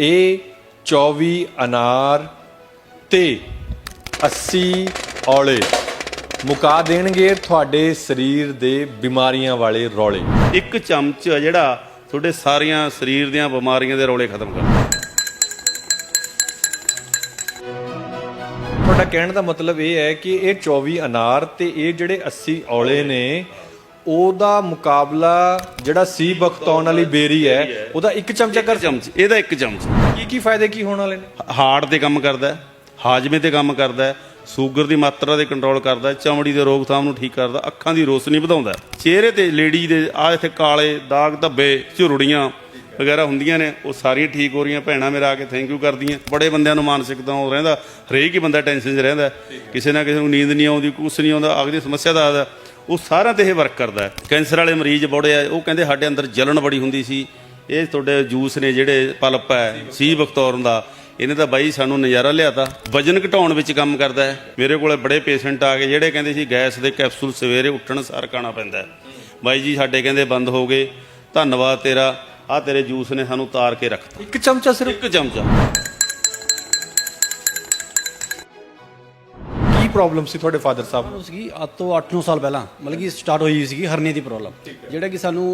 ਇਹ 24 ਅਨਾਰ ਤੇ 80 ਔਲੇ। ਮੁਕਾ ਦੇਣਗੇ ਤੁਹਾਡੇ ਸਰੀਰ ਦੇ ਬਿਮਾਰੀਆਂ ਵਾਲੇ ਰੌਲੇ। ਇੱਕ ਚਮਚ ਆ ਜਿਹੜਾ ਤੁਹਾਡੇ ਸਾਰੀਆਂ ਸਰੀਰ ਦੀਆਂ ਬਿਮਾਰੀਆਂ ਦੇ ਰੌਲੇ ਖਤਮ ਕਰਦਾ ਤੁਹਾਡਾ ਕਹਿਣ ਦਾ ਮਤਲਬ ਇਹ ਹੈ ਕਿ ਇਹ 24 ਅਨਾਰ ਤੇ ਇਹ ਜਿਹੜੇ 80 ਔਲੇ ਨੇ ਉਹਦਾ ਮੁਕਾਬਲਾ ਜਿਹੜਾ ਸੀ ਬਖਤੌਣ ਵਾਲੀ ਬੇਰੀ ਹੈ ਉਹਦਾ ਇੱਕ ਚਮਚਾ ਕਰ ਚਮਚ ਇਹਦਾ ਇੱਕ ਚਮਚ। ਕੀ ਕੀ ਫਾਇਦੇ ਕੀ ਹੋਣ ਵਾਲੇ ਨੇ? ਹਾਰਟ ਤੇ ਕੰਮ ਕਰਦਾ ਹੈ, ਹਾਜ਼ਮੇ ਤੇ ਕੰਮ ਕਰਦਾ ਹੈ, ਸ਼ੂਗਰ ਦੀ ਮਾਤਰਾ ਤੇ ਕੰਟਰੋਲ ਕਰਦਾ ਚਮੜੀ ਦੇ ਰੋਗਥਾਮ ਨੂੰ ਠੀਕ ਕਰਦਾ ਅੱਖਾਂ ਦੀ ਰੋਸ਼ਨੀ ਵਧਾਉਂਦਾ। ਚਿਹਰੇ ਤੇ ਲੇਡੀ ਦੇ ਆ ਇੱਥੇ ਕਾਲੇ ਦਾਗ ਧੱਬੇ ਝੁਰੜੀਆਂ ਵਗੈਰਾ ਹੁੰਦੀਆਂ ਨੇ ਉਹ ਸਾਰੀਆਂ ਠੀਕ ਹੋ ਰਹੀਆਂ ਭੈਣਾਂ ਮੇਰਾ ਆ ਕੇ ਥੈਂਕ ਯੂ ਕਰਦੀਆਂ। ਬੜੇ ਬੰਦਿਆਂ ਨੂੰ ਮਾਨਸਿਕਤਾ ਉਹ ਰਹਿੰਦਾ ਹਰੇਕ ਹੀ ਬੰਦਾ ਟੈਨਸ਼ਨ 'ਚ ਰਹਿੰਦਾ ਕਿਸੇ ਨਾ ਕਿਸੇ ਨੂੰ ਨੀਂਦ ਨਹੀਂ ਆਉਂਦੀ ਕੁਛ ਨਹੀਂ ਆਉਂਦਾ ਅਗਲੀ ਸਮੱਸਿਆ ਦਾ ਆਦਾ ਉਹ ਸਾਰਿਆਂ ਤੇ ਇਹ ਵਰਕ ਕਰਦਾ ਹੈ। ਕੈਂਸਰ ਵਾਲੇ ਮਰੀਜ਼ ਬੜੇ ਆ ਉਹ ਕਹਿੰਦੇ ਸਾਡੇ ਅੰਦਰ ਜਲਨ ਬੜੀ ਹੁੰਦੀ ਸੀ। ਇਹ ਤੁਹਾਡੇ ਜੂਸ ਨੇ ਜਿਹੜੇ ਪਲਪ ਹੈ ਸੀ ਬਖਤੌਰਨ ਦਾ ਇਹਨੇ ਤਾਂ ਬਾਈ ਸਾਨੂੰ ਨਜ਼ਾਰਾ ਲਿਆਤਾ। ਵਜਨ ਘਟਾਉਣ ਵਿੱਚ ਕੰਮ ਕਰਦਾ ਹੈ। ਮੇਰੇ ਕੋਲੇ ਬੜੇ ਪੇਸ਼ੈਂਟ ਆ ਗਏ ਜਿਹੜੇ ਕਹਿੰਦੇ ਸੀ ਗੈਸ ਦੇ ਕੈਪਸੂਲ ਸਵੇਰੇ ਉੱਠਣ ਸਾਰ ਖਾਣਾ ਪੈਂਦਾ। ਬਾਈ ਜੀ ਸਾਡੇ ਕਹਿੰਦੇ ਬੰਦ ਹੋ ਗਏ। ਧੰਨਵਾਦ ਤੇਰਾ। ਆ ਤੇਰੇ ਜੂਸ ਨੇ ਸਾਨੂੰ ਤਾਰ ਕੇ ਰੱਖਤਾ। ਇੱਕ ਚਮਚਾ ਸਿਰਫ? ਇੱਕ ਚਮਚਾ। ਪ੍ਰੋਬਲਮ ਸੀ ਤੁਹਾਡੇ ਫਾਦਰ ਸਾਹਿਬ? ਨੂੰ ਸੀਗੀ ਅੱਜ ਤੋਂ 8-9 ਸਾਲ ਪਹਿਲਾਂ ਮਤਲਬ ਕਿ ਸਟਾਰਟ ਹੋਈ ਸੀਗੀ ਹਰਨੀਆ ਦੀ ਪ੍ਰੋਬਲਮ ਜਿਹੜਾ ਕਿ ਸਾਨੂੰ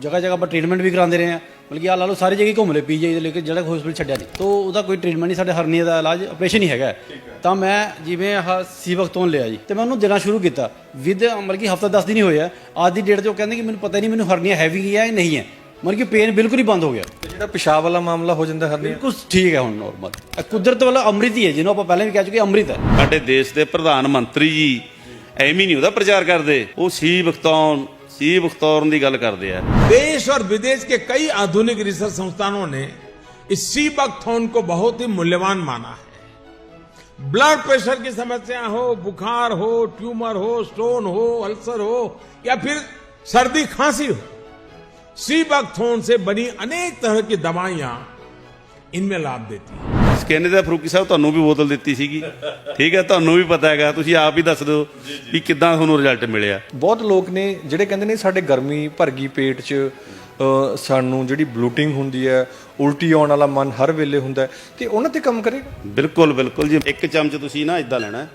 ਜਗ੍ਹਾ ਜਗ੍ਹਾ 'ਪਰ ਟ੍ਰੀਟਮੈਂਟ ਵੀ ਕਰਾਉਂਦੇ ਰਹੇ ਆ ਮਤਲਬ ਕਿ ਆ ਲਾ ਲਓ ਸਾਰੀ ਜਗ੍ਹਾ ਹੀ ਘੁੰਮ ਲਏ ਪੀਜੀ ਦੇ ਲੈ ਕੇ ਜਿਹੜਾ ਹਸਪੀਟਲ ਛੱਡਿਆ ਨਹੀਂ। ਤੋਂ ਉਹਦਾ ਕੋਈ ਟ੍ਰੀਟਮੈਂਟ ਨਹੀਂ ਸਾਡੇ ਹਰਨੀਆ ਦਾ ਇਲਾਜ ਆਪਰੇਸ਼ਨ ਹੀ ਹੈਗਾ। ਤਾਂ ਮੈਂ ਜਿਵੇਂ ਆਹ ਸੀਵਕ ਤੋਂ ਲਿਆ ਜੀ ਤੇ ਮੈਂ ਉਹਨੂੰ ਦੇਣਾ ਸ਼ੁਰੂ ਕੀਤਾ। ਵਿਦ ਮਤਲਬ ਕਿ ਹਫਤਾ 10 ਦਿਨ ਹੀ ਹੋਇਆ ਅੱਜ ਦੀ ਡੇਟ 'ਚ ਉਹ ਕਹਿੰਦੇ ਕਿ ਮੈਨੂੰ ਪਤਾ ਨਹੀਂ ਮੈਨੂੰ ਹਰਨੀਆ ਹੈਵੀ ਹੈ ਜਾਂ ਨਹੀਂ ਹੈ। ਮਤਲਬ ਕਿ ਪੇਨ ਬਿਲਕੁਲ ਹੀ ਬੰਦ ਹੋ ਗਿਆ ਤੇ ਜਿਹੜਾ ਪਿਸ਼ਾਬ ਵਾਲਾ ਮਾਮਲਾ ਹੋ ਜਾਂਦਾ ਹਰਨੀਆ ਬਿਲਕੁਲ ਠੀਕ ਹੈ ਹੁਣ ਨਾਰਮਲ ਕੁਦਰਤ ਵਾਲਾ ਅੰਮ੍ਰਿਤ ਹੀ ਹੈ ਜਿਹਨੂੰ ਆਪਾਂ ਪਹਿਲਾਂ ਵੀ ਕਹਿ ਚੁੱਕੇ ਅੰਮ੍ਰਿਤ ਹੈ ਸਾਡੇ ਦੇਸ਼ ਦੇ ਪ੍ਰਧਾਨ ਮੰਤਰੀ ਜੀ ਐਵੇਂ ਨਹੀਂ ਉਹਦਾ ਪ੍ਰਚਾਰ ਕਰਦੇ ਉਹ ਸੀ ਬਖਤੌਰ ਸੀ ਬਖਤੌਰਨ ਦੀ ਗੱਲ ਕਰਦੇ ਆ देश और विदेश के कई आधुनिक रिसर्च संस्थानों ने इस सीबकथॉन को बहुत ही मूल्यवान माना है ब्लड प्रेशर की समस्या हो बुखार हो ट्यूमर हो स्टोन हो अल्सर हो या फिर सर्दी खांसी हो सीबकथॉन से बनी अनेक तरह की दवाइयां इनमें लाभ देती हैं ਸਕੈਨੇ ਦਾ ਫਰੂਕੀ ਸਾਹਿਬ ਤੁਹਾਨੂੰ ਵੀ ਬੋਤਲ ਦਿੱਤੀ ਸੀਗੀ ਠੀਕ ਹੈ ਤੁਹਾਨੂੰ ਵੀ ਪਤਾ ਹੈਗਾ ਤੁਸੀਂ ਆਪ ਹੀ ਦੱਸ ਦਿਓ ਵੀ ਕਿੱਦਾਂ ਤੁਹਾਨੂੰ ਰਿਜ਼ਲਟ ਮਿਲਿਆ ਬਹੁਤ ਲੋਕ ਨੇ ਜਿਹੜੇ ਕਹਿੰਦੇ ਨੇ ਸਾਡੇ ਗਰਮੀ ਭਰ ਗਈ ਪੇਟ 'ਚ ਅ, ਸਾਨੂੰ ਜਿਹੜੀ ਬਲੂਟਿੰਗ ਹੁੰਦੀ ਹੈ ਉਲਟੀ ਆਉਣ ਵਾਲਾ ਮਨ ਹਰ ਵੇਲੇ ਹੁੰਦਾ ਹੈ ਤੇ ਉਹਨਾਂ ਤੇ ਕੰਮ ਕਰੇਗਾ ਬਿਲਕੁਲ ਬਿਲਕੁਲ ਜੀ ਇੱਕ ਚਮਚ ਤੁਸੀਂ ਨਾ ਇਦਾਂ ਲੈਣਾ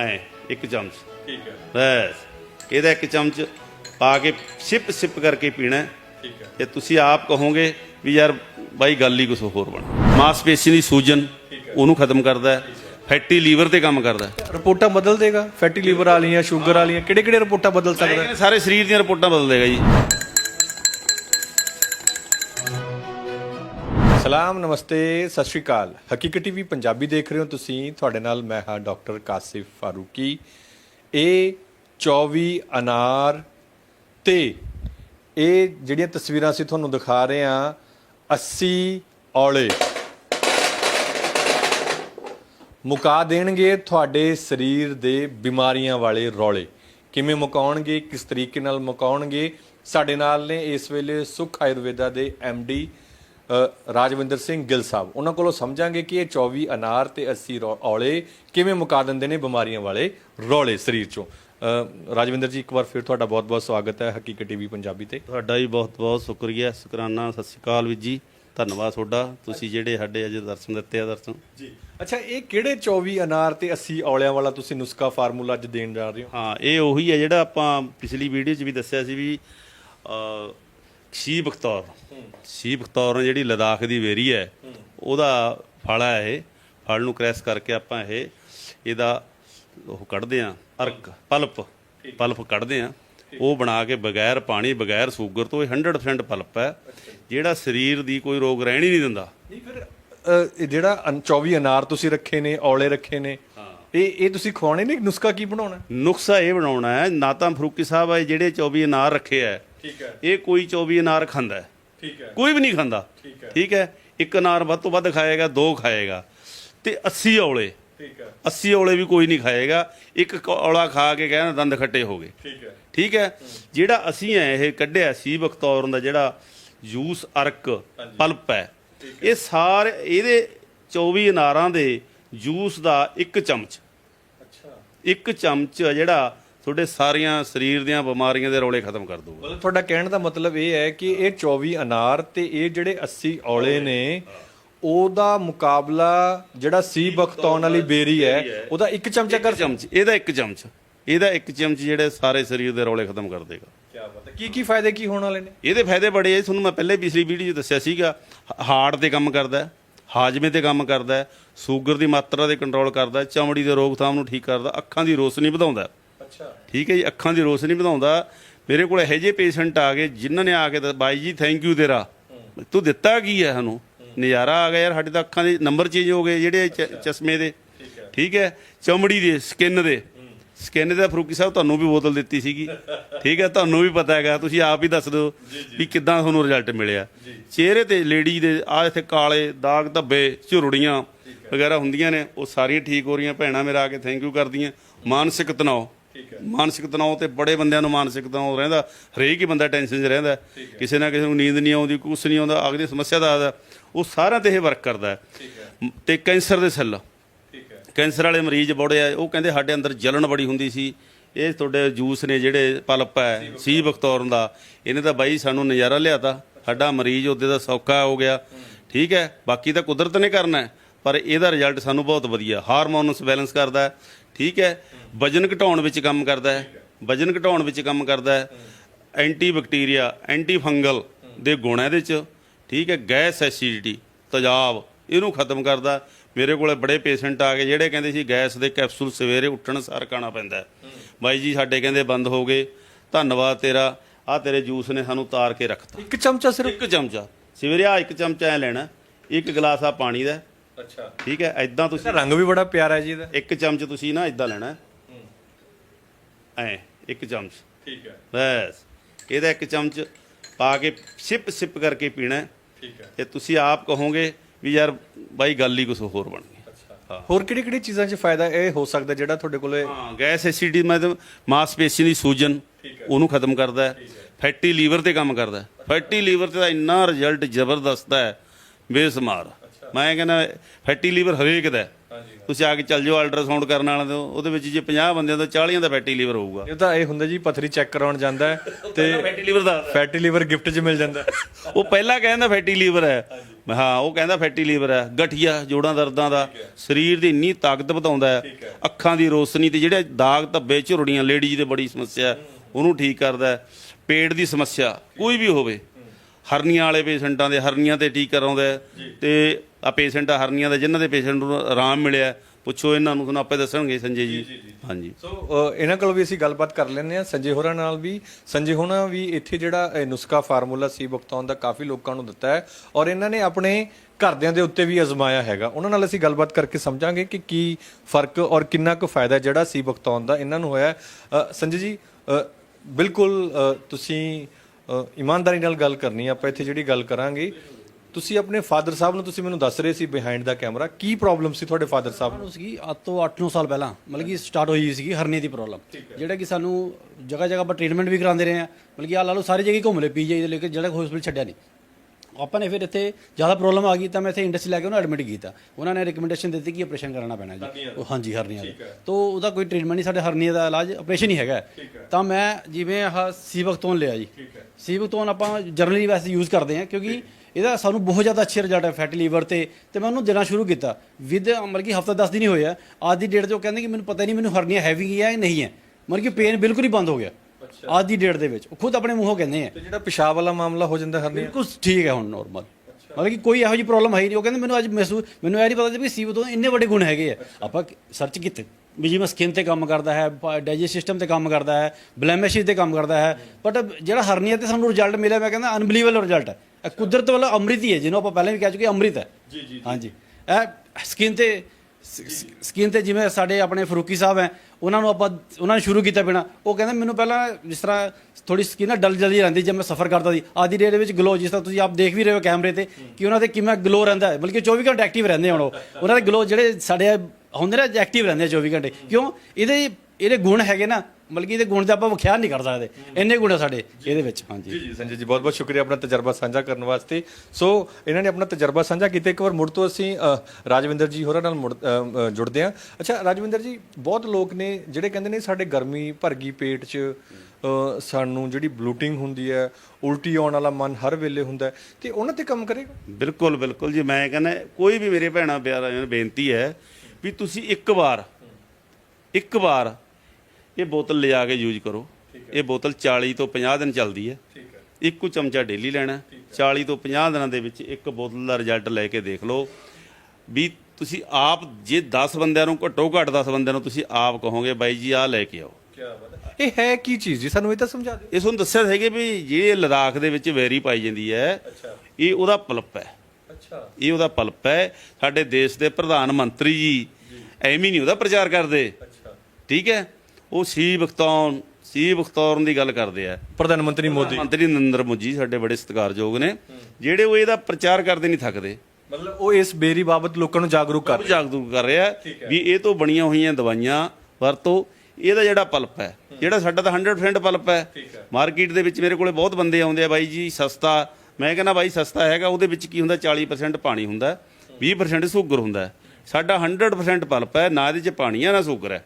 ਐ ਇੱਕ ਚਮਚ ਠੀਕ ਹੈ ਬਸ ਇਹਦਾ ਇੱਕ ਚਮਚ ਪਾ ਕੇ ਸਿਪ ਸਿਪ ਕਰਕੇ ਪੀਣਾ ਠੀਕ ਹੈ। ਤੇ ਤੁਸੀਂ ਆਪ ਕਹੋਗੇ ਵੀ ਯਾਰ ਬਾਈ ਗੱਲ ਹੀ ਕੁਝ ਹੋਰ ਬਣ। ਮਾਸਪੇਸ਼ੀ ਦੀ ਸੂਜਨ ਉਹਨੂੰ ਖਤਮ ਕਰਦਾ ਹੈ। ਫੈਟੀ ਲੀਵਰ ਤੇ ਕੰਮ ਕਰਦਾ ਹੈ। ਰਿਪੋਰਟਾਂ ਬਦਲ ਦੇਗਾ? ਫੈਟੀ ਲੀਵਰ ਵਾਲੀਆਂ ਸ਼ੂਗਰ ਵਾਲੀਆਂ ਕਿਹੜੇ ਕਿਹੜੇ ਰਿਪੋਰਟਾਂ ਬਦਲ ਸਕਦਾ? ਹੈ? ਸਾਰੇ ਸਰੀਰ ਦੀਆਂ ਰਿਪੋਰਟਾਂ ਬਦਲ ਦੇਗਾ ਜੀ। ਸਲਾਮ ਨਮਸਤੇ ਸਤਿ ਸ਼੍ਰੀ ਅਕਾਲ। ਹਕੀਕਤ ਟੀਵੀ ਪੰਜਾਬੀ ਦੇਖ ਰਹੇ ਹੋ ਤੁਸੀਂ। ਤੁਹਾਡੇ ਨਾਲ ਮੈਂ ਹਾਂ ਡਾਕਟਰ ਕਾਸਿਫ ਫਾਰੂਕੀ। ਇਹ 24 ਅਨਾਰ ਤੇ ਇਹ ਜਿਹੜੀਆਂ ਤਸਵੀਰਾਂ ਅਸੀਂ ਤੁਹਾਨੂੰ ਦਿਖਾ ਰਹੇ ਹਾਂ 80 ਔਲੇ। ਮੁਕਾ ਦੇਣਗੇ ਤੁਹਾਡੇ ਸਰੀਰ ਦੇ ਬਿਮਾਰੀਆਂ ਵਾਲੇ ਰੌਲੇ। ਕਿਵੇਂ ਮੁਕਾਉਣਗੇ, ਕਿਸ ਤਰੀਕੇ ਨਾਲ ਮੁਕਾਉਣਗੇ? ਸਾਡੇ ਨਾਲ ਨੇ ਇਸ ਵੇਲੇ ਸੁਖ ਆਯੁਰਵੇਦਾ ਦੇ ਡੀ ਰਾਜਵਿੰਦਰ ਸਿੰਘ ਗਿੱਲ ਸਾਹਿਬ। ਉਹਨਾਂ ਕੋਲੋਂ ਸਮਝਾਂਗੇ ਕਿ ਇਹ 24 ਅਨਾਰ ਤੇ 80 ਰੌ- ਔਲੇ ਕਿਵੇਂ ਮੁਕਾ ਦਿੰਦੇ ਨੇ ਬਿਮਾਰੀਆਂ ਵਾਲੇ ਰੌਲੇ ਸਰੀਰ ਚੋਂ। ਰਾਜਵਿੰਦਰ ਜੀ ਇੱਕ ਵਾਰ ਫਿਰ ਤੁਹਾਡਾ ਬਹੁਤ-ਬਹੁਤ ਸਵਾਗਤ ਹੈ ਹਕੀਕਤ ਟੀਵੀ ਪੰਜਾਬੀ ਤੇ। ਤੁਹਾਡਾ ਵੀ ਬਹੁਤ ਬਹੁਤ ਸ਼ੁਕਰੀਆ ਸ਼ੁਕਰਾਨਾ ਸਤਿ ਸ਼੍ਰੀ ਅਕਾਲ ਵੀਰ ਜੀ। ਧੰਨਵਾਦ ਤੁਹਾਡਾ। ਤੁਸੀਂ ਜਿਹੜੇ ਸਾਡੇ ਅੱਜ ਦਰਸ਼ਨ ਦਿੱਤੇ ਆ ਦਰਸ਼ਨ। ਜੀ। ਅੱਛਾ ਇਹ ਕਿਹੜੇ 24 ਅਨਾਰ ਤੇ 80 ਔਲਿਆਂ ਵਾਲਾ ਤੁਸੀਂ ਨੁਸਖਾ ਫਾਰਮੂਲਾ ਅੱਜ ਦੇਣ ਜਾ ਰਹੇ ਹੋ? ਹਾਂ ਇਹ ਉਹੀ ਹੈ ਜਿਹੜਾ ਆਪਾਂ ਪਿਛਲੀ ਵੀਡੀਓ 'ਚ ਵੀ ਦੱਸਿਆ ਸੀ ਵੀ ਅ ਸ਼ੀ ਬਖਤੌਰ ਸ਼ੀ ਬਖਤੌਰ ਜਿਹੜੀ ਲਦਾਖ ਦੀ ਵੇਰੀ ਹੈ। ਉਹਦਾ ਫਲ ਹੈ ਇਹ। ਫਲ ਨੂੰ ਕ੍ਰੈਸ਼ ਕਰਕੇ ਆਪਾਂ ਇਹ ਇਹਦਾ ਉਹ ਕੱਢਦੇ ਆ ਅਰਕ ਪਲਪ ਪਲਪ ਕੱਢਦੇ ਆ। ਉਹ ਬਣਾ ਕੇ ਬਗੈਰ ਪਾਣੀ ਬਗੈਰ ਸ਼ੂਗਰ ਤੋਂ ਇਹ 100% ਪਲਪ ਹੈ। ਜਿਹੜਾ ਸਰੀਰ ਦੀ ਕੋਈ ਰੋਗ ਰਹਿਣ ਹੀ ਨਹੀਂ ਦਿੰਦਾ। ਨਹੀਂ ਫਿਰ ਜਿਹੜਾ ਅਨ- 24 ਅਨਾਰ ਤੁਸੀਂ ਰੱਖੇ ਨੇ ਔਲੇ ਰੱਖੇ ਨੇ ਇਹ ਇਹ ਤੁਸੀਂ ਖਵਾਉਣੇ ਨੇ ਨੁਸਖਾ ਕੀ ਬਣਾਉਣਾ? ਨੁਕਸਾ ਇਹ ਬਣਾਉਣਾ ਹੈ ਨਾ ਤਾਂ ਫਰੂਕੀ ਸਾਹਿਬ ਆ ਜਿਹੜੇ 24 ਅਨਾਰ ਰੱਖੇ ਹੈ ਠੀਕ ਹੈ। ਇਹ ਕੋਈ 24 ਅਨਾਰ ਖਾਂਦਾ ਹੈ। ਠੀਕ ਹੈ। ਕੋਈ ਵੀ ਨਹੀਂ ਖਾਂਦਾ। ਠੀਕ ਹੈ। ਠੀਕ ਹੈ? ਇੱਕ ਅਨਾਰ ਵੱਧ ਤੋਂ ਵੱਧ ਖਾਏਗਾ ਦੋ ਖਾਏਗਾ। ਤੇ 80 ਔਲੇ। ਠੀਕ ਹੈ। 80 ਔਲੇ ਵੀ ਕੋਈ ਨਹੀਂ ਖਾਏਗਾ ਇੱਕ ਔਲਾ ਖਾ ਕੇ ਕਹਿੰਦਾ ਦੰਦ ਖੱਟੇ ਹੋ ਗਏ। ਠੀਕ ਹੈ। ਠੀਕ ਹੈ? ਜਿਹੜਾ ਅਸੀਂ ਐ ਇਹ ਕੱਢਿਆ ਸੀ ਬਖਤੌਰਨ ਦਾ ਜਿਹੜਾ ਜੂਸ ਅਰਕ ਪਲਪ ਹੈ। ਇਹ ਸਾਰੇ ਇਹਦੇ 24 ਅਨਾਰਾਂ ਦੇ ਜੂਸ ਦਾ ਇੱਕ ਚਮਚ। ਅੱਛਾ। ਇੱਕ ਚਮਚ ਜਿਹੜਾ ਤੁਹਾਡੇ ਸਾਰੀਆਂ ਸਰੀਰ ਦੀਆਂ ਬਿਮਾਰੀਆਂ ਦੇ ਰੌਲੇ ਖਤਮ ਕਰ ਦੂਗਾ ਮਤਲਬ ਤੁਹਾਡਾ ਕਹਿਣ ਦਾ ਮਤਲਬ ਇਹ ਹੈ ਕਿ ਇਹ 24 ਅਨਾਰ ਤੇ ਇਹ ਜਿਹੜੇ 80 ਔਲੇ ਨੇ ਉਹਦਾ ਮੁਕਾਬਲਾ ਜਿਹੜਾ ਸੀ ਬਖਤੌਣ ਵਾਲੀ ਬੇਰੀ ਹੈ ਉਹਦਾ ਇੱਕ ਚਮਚਾ ਕਰ ਚਮਚ ਇਹਦਾ ਇੱਕ ਚਮਚ। ਇਹਦਾ ਇੱਕ ਚਮਚ ਜਿਹੜੇ ਸਾਰੇ ਸਰੀਰ ਦੇ ਰੌਲੇ ਖਤਮ ਕਰ ਦੇਗਾ। ਕੀ ਬਾਤ ਹੈ। ਕੀ ਕੀ ਫਾਇਦੇ ਕੀ ਹੋਣ ਵਾਲੇ ਨੇ? ਇਹਦੇ ਫਾਇਦੇ ਬੜੇ ਆ ਤੁਹਾਨੂੰ ਮੈਂ ਪਹਿਲੇ ਪਿਛਲੀ ਵੀਡੀਓ 'ਚ ਦੱਸਿਆ ਸੀਗਾ ਹਾਰਟ ਤੇ ਕੰਮ ਕਰਦਾ ਹਾਜ਼ਮੇ ਤੇ ਕੰਮ ਕਰਦਾ ਸ਼ੂਗਰ ਦੀ ਮਾਤਰਾ ਤੇ ਕੰਟਰੋਲ ਕਰਦਾ ਚਮੜੀ ਦੇ ਰੋਗਥਾਮ ਨੂੰ ਠੀਕ ਕਰਦਾ ਅੱਖਾਂ ਦੀ ਰੋਸ਼ਨੀ ਵਧਾਉਂਦਾ। ਅੱਛਾ। ਠੀਕ ਹੈ ਜੀ ਅੱਖਾਂ ਦੀ ਰੋਸ਼ਨੀ ਵਧਾਉਂਦਾ। ਮੇਰੇ ਕੋਲ ਇਹੋ ਜਿਹੇ ਪੇਸ਼ੈਂਟ ਆ ਗਏ ਜਿਨ੍ਹਾਂ ਨੇ ਆ ਕੇ ਬਾਈ ਜੀ ਥੈਂਕ ਯੂ ਤੇਰਾ। ਤੂੰ ਦਿੱਤਾ ਕੀ ਹੈ ਸਾਨੂੰ? ਨਜ਼ਾਰਾ ਆ ਗਿਆ ਯਾਰ ਸਾਡੇ ਤਾਂ ਅੱਖਾਂ ਦੇ ਨੰਬਰ ਚੇਂਜ ਹੋ ਗਏ ਜਿਹੜੇ ਚ- ਚਸ਼ਮੇ ਦੇ। ਠੀਕ ਹੈ? ਚਮੜੀ ਦੇ ਸਕਿਨ ਦੇ। ਸਕਿਨ ਦਾ ਫਰੂਕੀ ਸਾਹਿਬ ਤੁਹਾਨੂੰ ਵੀ ਬੋਤਲ ਦਿੱਤੀ ਸੀਗੀ। ਠੀਕ ਹੈ? ਤੁਹਾਨੂੰ ਵੀ ਪਤਾ ਹੈਗਾ। ਤੁਸੀਂ ਆਪ ਹੀ ਦੱਸ ਦਿਓ ਵੀ ਕਿੱਦਾਂ ਤੁਹਾਨੂੰ ਰਿਜ਼ਲਟ ਮਿਲਿਆ। ਚਿਹਰੇ ਤੇ ਲੇਡੀ ਦੇ ਆ ਇੱਥੇ ਕਾਲੇ ਦਾਗ ਧੱਬੇ ਝੁਰੜੀਆਂ ਵਗੈਰਾ ਹੁੰਦੀਆਂ ਨੇ। ਉਹ ਸਾਰੀਆਂ ਠੀਕ ਹੋ ਰਹੀਆਂ। ਭੈਣਾਂ ਮੇਰਾ ਆ ਕੇ ਥੈਂਕ ਯੂ ਕਰਦੀਆਂ। ਮਾਨਸਿਕ ਤਣਾਅ ਮਾਨਸਿਕ ਤਣਾਅ ਤੇ ਬੜੇ ਬੰਦਿਆਂ ਨੂੰ ਮਾਨਸਿਕ ਤਣਾਅ ਰਹਿੰਦਾ। ਹਰੇਕ ਹੀ ਬੰਦਾ ਟੈਨਸ਼ਨ 'ਚ ਰਹਿੰਦਾ। ਕਿਸੇ ਨਾ ਕਿਸੇ ਨੂੰ ਨੀਂਦ ਨਹੀਂ ਆਉਂਦੀ ਕੁਛ ਨਹੀਂ ਆਉਂਦਾ। ਅਗਲੀ ਸਮੱਸਿਆ ਦਾ ਆਦਾ ਉਹ ਸਾਰਿਆਂ ਤੇ ਇਹ ਵਰਕ ਕਰਦਾ ਹੈ। ਤੇ ਕੈਂਸਰ ਦੇ ਸੈੱਲ। ਠੀਕ ਹੈ। ਕੈਂਸਰ ਵਾਲੇ ਮਰੀਜ਼ ਬੜੇ ਆ ਉਹ ਕਹਿੰਦੇ ਸਾਡੇ ਅੰਦਰ ਜਲਨ ਬੜੀ ਹੁੰਦੀ ਸੀ। ਇਹ ਤੁਹਾਡੇ ਜੂਸ ਨੇ ਜਿਹੜੇ ਪਲਪ ਹੈ ਸੀ ਬਖਤੌਰਨ ਦਾ ਇਹਨੇ ਤਾਂ ਬਾਈ ਸਾਨੂੰ ਨਜ਼ਾਰਾ ਲਿਆਤਾ। ਸਾਡਾ ਮਰੀਜ਼ ਉਹਦੇ ਦਾ ਸੌਖਾ ਹੋ ਗਿਆ। ਠੀਕ ਹੈ ਬਾਕੀ ਤਾਂ ਕੁਦਰਤ ਨੇ ਕਰਨਾ ਹੈ। ਪਰ ਇਹਦਾ ਰਿਜ਼ਲਟ ਸਾਨੂੰ ਬਹੁਤ ਵਧੀਆ। ਹਾਰਮੋਨਸ ਬੈਲੈਂਸ ਕਰਦਾ ਹੈ। ਠੀਕ ਹੈ ਵਜਨ ਘਟਾਉਣ ਵਿੱਚ ਕੰਮ ਕਰਦਾ ਹੈ। ਵਜਨ ਘਟਾਉਣ ਵਿੱਚ ਕੰਮ ਕਰਦਾ ਹੈ। ਐਂਟੀ ਬੈਕਟੀਰੀਆ ਐਂਟੀ ਫੰਗਲ ਦੇ ਗੁਣ ਹੈ ਇਹਦੇ ਚ ਠੀਕ ਹੈ ਗੈਸ ਐਸਿਡਿਟੀ ਤੇਜ਼ਾਬ ਇਹਨੂੰ ਖਤਮ ਕਰਦਾ। ਮੇਰੇ ਕੋਲੇ ਬੜੇ ਪੇਸ਼ੈਂਟ ਆ ਗਏ ਜਿਹੜੇ ਕਹਿੰਦੇ ਸੀ ਗੈਸ ਦੇ ਕੈਪਸੂਲ ਸਵੇਰੇ ਉੱਠਣ ਸਾਰ ਖਾਣਾ ਪੈਂਦਾ। ਬਾਈ ਜੀ ਸਾਡੇ ਕਹਿੰਦੇ ਬੰਦ ਹੋ ਗਏ। ਧੰਨਵਾਦ ਤੇਰਾ। ਆ ਤੇਰੇ ਜੂਸ ਨੇ ਸਾਨੂੰ ਤਾਰ ਕੇ ਰੱਖਤਾ। ਇੱਕ ਚਮਚਾ ਸਿਰਫ? ਇੱਕ ਚਮਚਾ। ਸਵੇਰੇ ਆ ਇੱਕ ਚਮਚਾ ਐ ਲੈਣਾ। ਇੱਕ ਗਲਾਸ ਆ ਪਾਣੀ ਦਾ। ਅੱਛਾ। ਠੀਕ ਹੈ ਐਦਾਂ ਤੁਸੀਂ ਰੰਗ ਵੀ ਬੜਾ ਪਿਆਰਾ ਹੈ ਜੀ ਇਹਦਾ। ਇੱਕ ਚਮਚ ਤੁਸੀਂ ਨਾ ਇਦਾਂ ਲੈਣਾ। ਐ ਇੱਕ ਚਮਚ। ਠੀਕ ਹੈ। ਬਸ। ਇਹਦਾ ਇੱਕ ਚਮਚ ਪਾ ਕੇ ਸਿਪ ਸਿਪ ਕਰਕੇ ਪੀਣਾ। ਹੈ। ਠੀਕ ਹੈ। ਤੇ ਤੁਸੀਂ ਆਪ ਕਹੋਗੇ ਵੀ ਯਾਰ ਬਾਈ ਗੱਲ ਹੀ ਕੁਝ ਹੋਰ ਬਣ ਗਈ। ਹੋਰ ਕਿਹੜੀ ਕਿਹੜੀ ਚੀਜ਼ਾਂ 'ਚ ਫਾਇਦਾ ਇਹ ਹੋ ਸਕਦਾ ਜਿਹੜਾ ਤੁਹਾਡੇ ਕੋਲੇ ਹਾਂ ਗੈਸ ਐਸਿਡਿਟੀ ਮਤਲਬ ਮਾਸਪੇਸ਼ੀ ਦੀ ਸੂਜਨ ਉਹਨੂੰ ਖਤਮ ਕਰਦਾ ਹੈ। ਫੈਟੀ ਲੀਵਰ ਤੇ ਕੰਮ ਕਰਦਾ ਹੈ। ਫੈਟੀ ਲੀਵਰ ਤੇ ਤਾਂ ਇੰਨਾ ਰਿਜ਼ਲਟ ਜ਼ਬਰਦਸਤ ਹੈ ਬੇਸਮਾਰ। ਮੈਂ ਕਹਿੰਦਾ ਫੈਟੀ ਲੀਵਰ ਹਰੇਕ ਦਾ। ਤੁਸੀਂ ਆ ਕੇ ਚੱਲ ਜਾਓ ਅਲਟਰਾਸਾਊਂਡ ਕਰਨ ਵਾਲਾ ਤੋਂ। ਉਹਦੇ ਵਿੱਚ ਜੇ 50 ਬੰਦਿਆਂ ਤੋਂ 40 ਦਾ ਫੈਟੀ ਲੀਵਰ ਹੋਊਗਾ। ਇਹ ਤਾਂ ਇਹ ਹੁੰਦਾ ਜੀ ਪਥਰੀ ਚੈੱਕ ਕਰਾਉਣ ਜਾਂਦਾ ਹੈ ਤੇ ਫੈਟੀ ਲੀਵਰ ਦਾ ਫੈਟੀ ਲੀਵਰ ਗਿਫਟ 'ਚ ਮਿਲ ਜਾਂਦਾ। ਹੈ। ਉਹ ਪਹਿਲਾਂ ਕਹਿੰਦਾ ਫੈਟੀ ਲੀਵਰ ਹੈ। ਮੈਂ ਹਾਂ ਉਹ ਕਹਿੰਦਾ ਫੈਟੀ ਲੀਵਰ ਹੈ। ਗਠੀਆ ਜੋੜਾਂ ਦਰਦਾਂ ਦਾ। ਸਰੀਰ ਦੀ ਇੰਨੀ ਤਾਕਤ ਵਧਾਉਂਦਾ ਹੈ। ਅੱਖਾਂ ਦੀ ਰੋਸ਼ਨੀ ਤੇ ਜਿਹੜੇ ਦਾਗ ਧੱਬੇ ਝੁਰੜੀਆਂ ਲੇਡੀਜ਼ ਦੇ ਬੜੀ ਸਮੱਸਿਆ ਉਹਨੂੰ ਠੀਕ ਕਰਦਾ ਹੈ। ਪੇਟ ਦੀ ਸਮੱਸਿਆ ਕੋਈ ਵੀ ਹੋਵੇ। ਹਰਨੀਆਂ ਵਾਲੇ ਪੇਸ਼ੈਂਟਾਂ ਦੇ ਹਰਨੀਆਂ ਤੇ ਠੀਕ ਕਰਾਉਂਦਾ ਤੇ ਆ ਪੇਸ਼ੈਂਟ ਆ ਹਰਨੀਆਂ ਦੇ ਜਿਨ੍ਹਾਂ ਦੇ ਪੇਸ਼ੈਂਟ ਨੂੰ ਆਰਾਮ ਮਿਲਿਆ ਪੁੱਛੋ ਇਹਨਾਂ ਨੂੰ ਤੁਹਾਨੂੰ ਆਪੇ ਦੱਸਣਗੇ ਸੰਜੇ ਜੀ। ਹਾਂਜੀ। ਸੋ ਇਹਨਾਂ ਕੋਲ ਵੀ ਅਸੀਂ ਗੱਲਬਾਤ ਕਰ ਲੈਂਦੇ ਆ ਸੰਜੇ ਹੋਰਾਂ ਨਾਲ ਵੀ ਸੰਜੇ ਹੋਣਾ ਵੀ ਇੱਥੇ ਜਿਹੜਾ ਇਹ ਨੁਸਖਾ ਫਾਰਮੂਲਾ ਸੀ ਬਖਤੌਣ ਦਾ ਕਾਫੀ ਲੋਕਾਂ ਨੂੰ ਦਿੱਤਾ ਹੈ ਔਰ ਇਹਨਾਂ ਨੇ ਆਪਣੇ ਘਰਦਿਆਂ ਦੇ ਉੱਤੇ ਵੀ ਅਜ਼ਮਾਇਆ ਹੈਗਾ। ਉਹਨਾਂ ਨਾਲ ਅਸੀਂ ਗੱਲਬਾਤ ਕਰਕੇ ਸਮਝਾਂਗੇ ਕਿ ਕੀ ਫ਼ਰਕ ਔਰ ਕਿੰਨਾ ਕੁ ਫਾਇਦਾ ਜਿਹੜਾ ਸੀ ਬਖਤੌਣ ਦਾ ਇਹਨਾਂ ਨੂੰ ਹੋਇਆ ਹੈ। ਸੰਜੇ ਜੀ ਬਿਲਕੁਲ ਤੁਸੀਂ ਇਮਾਨਦਾਰੀ ਨਾਲ ਗੱਲ ਕਰਨੀ ਹੈ। ਆਪਾਂ ਇੱਥੇ ਜਿਹੜੀ ਗੱਲ ਕਰਾਂਗੇ ਤੁਸੀਂ ਆਪਣੇ ਫਾਦਰ ਸਾਹਿਬ ਨੂੰ ਤੁਸੀਂ ਮੈਨੂੰ ਦੱਸ ਰਹੇ ਸੀ ਬਿਹਾਈਂਡ ਦਾ ਕੈਮਰਾ ਕੀ ਪ੍ਰੋਬਲਮ ਸੀ ਤੁਹਾਡੇ ਫਾਦਰ ਸਾਹਿਬ ਨੂੰ? ਸੀਗੀ ਅੱਜ ਤੋਂ 8-9 ਸਾਲ ਪਹਿਲਾਂ ਮਤਲਬ ਕਿ ਸਟਾਰਟ ਹੋਈ ਸੀਗੀ ਹਰਨੀ ਦੀ ਪ੍ਰੋਬਲਮ ਜਿਹੜਾ ਕਿ ਸਾਨੂੰ ਜਗ੍ਹਾ ਜਗ੍ਹਾ ਪਰ ਟ੍ਰੀਟਮੈਂਟ ਵੀ ਕਰਾਉਂਦੇ ਰਹੇ ਆ ਮਤਲਬ ਕਿ ਆ ਲਾ ਲਓ ਸਾਰੀ ਜਗ੍ਹਾ ਹੀ ਘੁੰਮ ਲਏ ਪੀਜੀ ਦੇ ਲੈ ਕੇ ਜਿਹੜਾ ਹਸਪੀਟਲ ਛੱਡਿਆ ਨਹੀਂ ਆਪਾਂ ਨੇ ਫਿਰ ਇੱਥੇ ਜ਼ਿਆਦਾ ਪ੍ਰੋਬਲਮ ਆ ਗਈ ਤਾਂ ਮੈਂ ਇੱਥੇ ਇੰਡਸਟਰੀ ਲੈ ਕੇ ਉਹਨੂੰ ਐਡਮਿਟ ਕੀਤਾ। ਉਹਨਾਂ ਨੇ ਰਿਕਮੈਂਡੇਸ਼ਨ ਦਿੱਤੀ ਕਿ ਆਪਰੇਸ਼ਨ ਕਰਾਉਣਾ ਪੈਣਾ ਜੀ। ਉਹ ਹਾਂਜੀ ਹਰਨੀਆ ਦਾ। ਤਾਂ ਉਹਦਾ ਕੋਈ ਟ੍ਰੀਟਮੈਂਟ ਨਹੀਂ ਸਾਡੇ ਹਰਨੀਆ ਦਾ ਇਲਾਜ ਆਪਰੇਸ਼ਨ ਹੀ ਹੈਗਾ ਤਾਂ ਮੈਂ ਜਿਵੇਂ ਆਹ ਸੀਵਕਤੋਨ ਲਿਆ ਜੀ। ਸੀਵਕਤੋਨ ਆਪਾਂ ਜਰਨਲੀ ਵੈਸੇ ਯੂਜ਼ ਕਰਦੇ ਹਾਂ ਕਿਉਂਕਿ ਇਹਦਾ ਸਾਨੂੰ ਬਹੁਤ ਜ਼ਿਆਦਾ ਅੱਛੇ ਰਿਜ਼ਲਟ ਹੈ ਫੈਟੀ ਲੀਵਰ ਤੇ। ਤੇ ਮੈਂ ਉਹਨੂੰ ਦੇਣਾ ਸ਼ੁਰੂ ਕੀਤਾ। ਵਿਦ ਮਤਲਬ ਕਿ ਹਫਤਾ 10 ਦਿਨ ਹੀ ਹੋਇਆ ਅੱਜ ਦੀ ਡੇਟ ਤੇ ਉਹ ਕਹਿੰਦੇ ਕਿ ਮੈਨੂੰ ਪਤਾ ਨਹੀਂ ਮੈਨੂੰ ਹਰਨੀਆ ਹੈਵੀ ਹੈ ਜਾਂ ਨਹੀਂ ਹੈ। ਮਤਲਬ ਕਿ ਪੇਨ ਬਿਲਕੁਲ ਹੀ ਬੰਦ ਹੋ ਗਿਆ। ਅੱਜ ਦੀ ਡੇਟ ਦੇ ਵਿੱਚ। ਉਹ ਖੁਦ ਆਪਣੇ ਮੂੰਹੋਂ ਕਹਿੰਦੇ ਆ। ਤੇ ਜਿਹੜਾ ਪਿਸ਼ਾਬ ਵਾਲਾ ਮਾਮਲਾ ਹੋ ਜਾਂਦਾ ਹਰਨੀਆ? ਬਿਲਕੁਲ ਠੀਕ ਹੈ ਹੁਣ ਨਾਰਮਲ ਮਤਲਬ ਕਿ ਕੋਈ ਇਹੋ ਜਿਹੀ ਪ੍ਰੋਬਲਮ ਹੈ ਹੀ ਨਹੀਂ। ਉਹ ਕਹਿੰਦੇ ਮੈਨੂੰ ਅੱਜ ਮਹਿਸੂਸ ਮੈਨੂੰ ਇਹ ਨਹੀਂ ਪਤਾ ਸੀ ਵੀ ਸੀਵ ਤੋਂ ਇੰਨੇ ਵੱਡੇ ਗੁਣ ਹੈਗੇ ਆ। ਆਪਾਂ ਸਰਚ ਕੀਤੇ। ਵੀ ਜਿਵੇਂ ਸਕਿਨ ਤੇ ਕੰਮ ਕਰਦਾ ਹੈ ਡਾਈਜੈਸਟ ਸਿਸਟਮ ਤੇ ਕੰਮ ਕਰਦਾ ਹੈ ਬਲੈਮਿਸ਼ਿਸ ਤੇ ਕੰਮ ਕਰਦਾ ਹੈ। ਬਟ ਜਿਹੜਾ ਹਰਨੀਆ ਤੇ ਸਾਨੂੰ ਰਿਜ਼ਲਟ ਮਿਲਿਆ ਮੈਂ ਕਹਿੰਦਾ ਅਨਬਲੀਵੇਬਲ ਰਿਜ਼ਲਟ ਹੈ। ਇਹ ਕੁਦਰਤ ਵੱਲੋਂ ਅੰਮ੍ਰਿਤ ਹੀ ਹੈ ਜਿਹਨੂੰ ਆਪਾਂ ਪਹਿਲਾਂ ਵੀ ਕਹਿ ਚੁੱਕੇ ਅੰਮ੍ਰਿਤ ਹੈ। ਜੀ ਜੀ ਹਾਂਜੀ। ਇਹ ਸਕਿਨ ਤੇ ਸਕਿਨ ਤੇ ਜਿਵੇਂ ਸਾਡੇ ਆਪਣੇ ਫਰੂਕੀ ਸਾਹਿਬ ਹੈ, ਉਹਨਾਂ ਨੂੰ ਆਪਾਂ, ਉਹਨਾਂ ਨੇ ਸ਼ੁਰੂ ਕੀਤਾ ਬਿਨਾ, ਉਹ ਕਹਿੰਦੇ ਮੈਨੂੰ ਪਹਿਲਾਂ ਜਿਸ ਤਰ੍ਹਾਂ ਥੋੜੀ ਸਕਿਨ ਨਾ ਡਲ ਜਲਦੀ ਰਹਿੰਦੀ ਜਦ ਮੈਂ ਸਫਰ ਕਰਦਾ ਸੀ। ਅੱਜ ਦੀ ਡੇਟ ਦੇ ਵਿੱਚ ਗਲੋ ਜਿਸ ਤਰ੍ਹਾਂ ਤੁਸੀਂ ਆਪ ਦੇਖ ਵੀ ਰਹੇ ਹੋ ਕੈਮਰੇ ਤੇ, ਕਿ ਉਹਨਾਂ ਤੇ ਕਿਵੇਂ ਗਲੋ ਰਹਿੰਦਾ ਹੈ। ਬਲਕਿ 24 ਘੰਟੇ ਐਕਟਿਵ ਰਹਿੰਦੇ ਹੁਣ ਉਹ। ਉਹਨਾਂ ਦੇ ਗਲੋ ਜਿਹੜੇ ਸਾਡੇ ਹੁੰਦੇ ਨੇ ਐਕਟਿਵ ਰਹਿੰਦੇ ਆ 24 ਘੰਟੇ। ਕਿਉਂ? ਇਹਦੇ ਇਹਦੇ ਗੁਣ ਹੈਗੇ ਨਾ ਮਤਲਬ ਕਿ ਇਹਦੇ ਗੁਣ ਦਾ ਆਪਾਂ ਵਿਖਿਆ ਨਹੀਂ ਕਰ ਸਕਦੇ। ਇੰਨੇ ਗੁਣ ਆ ਸਾਡੇ ਇਹਦੇ ਵਿੱਚ ਹਾਂਜੀ। ਜੀ ਜੀ ਸੰਜੇ ਜੀ ਬਹੁਤ ਬਹੁਤ ਸ਼ੁਕਰੀਆ ਆਪਣਾ ਤਜਰਬਾ ਸਾਂਝਾ ਕਰਨ ਵਾਸਤੇ। ਸੋ ਇਹਨਾਂ ਨੇ ਆਪਣਾ ਤਜਰਬਾ ਸਾਂਝਾ ਕੀਤਾ। ਇੱਕ ਵਾਰ ਮੁੜ ਤੋਂ ਅਸੀਂ ਅ, ਰਾਜਵਿੰਦਰ ਜੀ ਹੋਰਾਂ ਨਾਲ ਮੁੜ ਅ, ਅ, ਜੁੜਦੇ ਹਾਂ। ਅੱਛਾ ਰਾਜਵਿੰਦਰ ਜੀ ਬਹੁਤ ਲੋਕ ਨੇ ਜਿਹੜੇ ਕਹਿੰਦੇ ਨੇ ਸਾਡੇ ਗਰਮੀ ਭਰ ਗਈ ਪੇਟ 'ਚ ਅ, ਸਾਨੂੰ ਜਿਹੜੀ ਬਲੂਟਿੰਗ ਹੁੰਦੀ ਹੈ ਉਲਟੀ ਆਉਣ ਵਾਲਾ ਮਨ ਹਰ ਵੇਲੇ ਹੁੰਦਾ ਹੈ, ਤੇ ਉਹਨਾਂ ਤੇ ਕੰਮ ਕਰੇਗਾ? ਬਿਲਕੁਲ ਬਿਲਕੁਲ ਜੀ। ਮੈਂ ਕਹਿੰਦਾ ਕੋਈ ਵੀ ਮੇਰੇ ਭੈਣਾਂ ਪਿਆਰਾਂ ਨੂੰ ਬੇਨਤੀ ਹੈ ਵੀ ਤੁਸੀਂ ਇੱਕ ਵਾਰ ਇੱਕ ਵਾਰ ਇਹ ਬੋਤਲ ਲਿਜਾ ਕੇ ਯੂਜ਼ ਕਰੋ। ਇਹ ਬੋਤਲ 40 ਤੋਂ 50 ਦਿਨ ਚੱਲਦੀ ਹੈ। ਇੱਕੋ ਚਮਚਾ ਡੇਲੀ ਲੈਣਾ 40 ਤੋਂ 50 ਦਿਨਾਂ ਦੇ ਵਿੱਚ ਇੱਕ ਬੋਤਲ ਦਾ ਰਿਜ਼ਲਟ ਲੈ ਕੇ ਦੇਖ ਲਓ। ਵੀ ਤੁਸੀਂ ਆਪ ਜੇ 10 ਬੰਦਿਆਂ ਨੂੰ ਘੱਟੋ ਘੱਟ 10 ਬੰਦਿਆਂ ਨੂੰ ਤੁਸੀਂ ਆਪ ਕਹੋਗੇ ਬਾਈ ਜੀ ਆਹ ਲੈ ਕੇ ਆਓ। ਇਹ ਹੈ ਕੀ ਚੀਜ਼ ਜੀ? ਸਾਨੂੰ ਇਹ ਤਾਂ ਸਮਝਾ ਦਿਓ। ਇਹ ਤੁਹਾਨੂੰ ਦੱਸਿਆ ਹੈਗੇ ਵੀ ਜਿਹੜੇ ਲਦਾਖ ਦੇ ਵਿੱਚ ਵੈਰੀ ਪਾਈ ਜਾਂਦੀ ਹੈ ਇਹ ਉਹਦਾ ਪਲਪ ਹੈ। ਅੱਛਾ। ਇਹ ਉਹਦਾ ਪਲਪ ਹੈ। ਸਾਡੇ ਦੇਸ਼ ਦੇ ਪ੍ਰਧਾਨ ਮੰਤਰੀ ਜੀ ਐਵੇਂ ਨਹੀਂ ਉਹਦਾ ਪ੍ਰਚਾਰ ਕਰਦੇ। ਠੀਕ ਹੈ? ਉਹ ਸੀ ਬਖਤੌਰ ਸੀ ਬਖਤੌਰਨ ਦੀ ਗੱਲ ਕਰਦੇ ਆ। ਪ੍ਰਧਾਨ ਮੰਤਰੀ ਮੋਦੀ। ਮੰਤਰੀ ਨਰਿੰਦਰ ਮੋਦੀ ਸਾਡੇ ਬੜੇ ਸਤਿਕਾਰਯੋਗ ਨੇ। ਜਿਹੜੇ ਉਹ ਇਹਦਾ ਪ੍ਰਚਾਰ ਕਰਦੇ ਨਹੀਂ ਥੱਕਦੇ। ਮਤਲਬ ਉਹ ਇਸ ਬੇਰੀ ਬਾਬਤ ਲੋਕਾਂ ਨੂੰ ਜਾਗਰੂਕ ਕਰ ਸਭ ਜਾਗਰੂਕ ਕਰ ਰਿਹਾ ਵੀ ਇਹ ਤੋਂ ਬਣੀਆਂ ਹੋਈਆਂ ਦਵਾਈਆਂ ਵਰਤੋ ਇਹਦਾ ਜਿਹੜਾ ਪਲਪ ਹੈ ਜਿਹੜਾ ਸਾਡਾ ਤਾਂ 100% ਪਲਪ ਹੈ। ਮਾਰਕੀਟ ਦੇ ਵਿੱਚ ਮੇਰੇ ਕੋਲੇ ਬਹੁਤ ਬੰਦੇ ਆਉਂਦੇ ਆ ਬਾਈ ਜੀ ਸਸਤਾ। ਮੈਂ ਕਹਿੰਦਾ ਬਾਈ ਸਸਤਾ ਹੈਗਾ ਉਹਦੇ ਵਿੱਚ ਕੀ ਹੁੰਦਾ 40% ਪਾਣੀ ਹੁੰਦਾ 20% ਸ਼ੂਗਰ ਹੁੰਦਾ। ਸਾਡਾ 100% ਪਲਪ ਹੈ ਨਾ ਇਹਦੇ 'ਚ ਪਾਣੀ ਆ ਨਾ ਸ਼ੂਗਰ ਹੈ।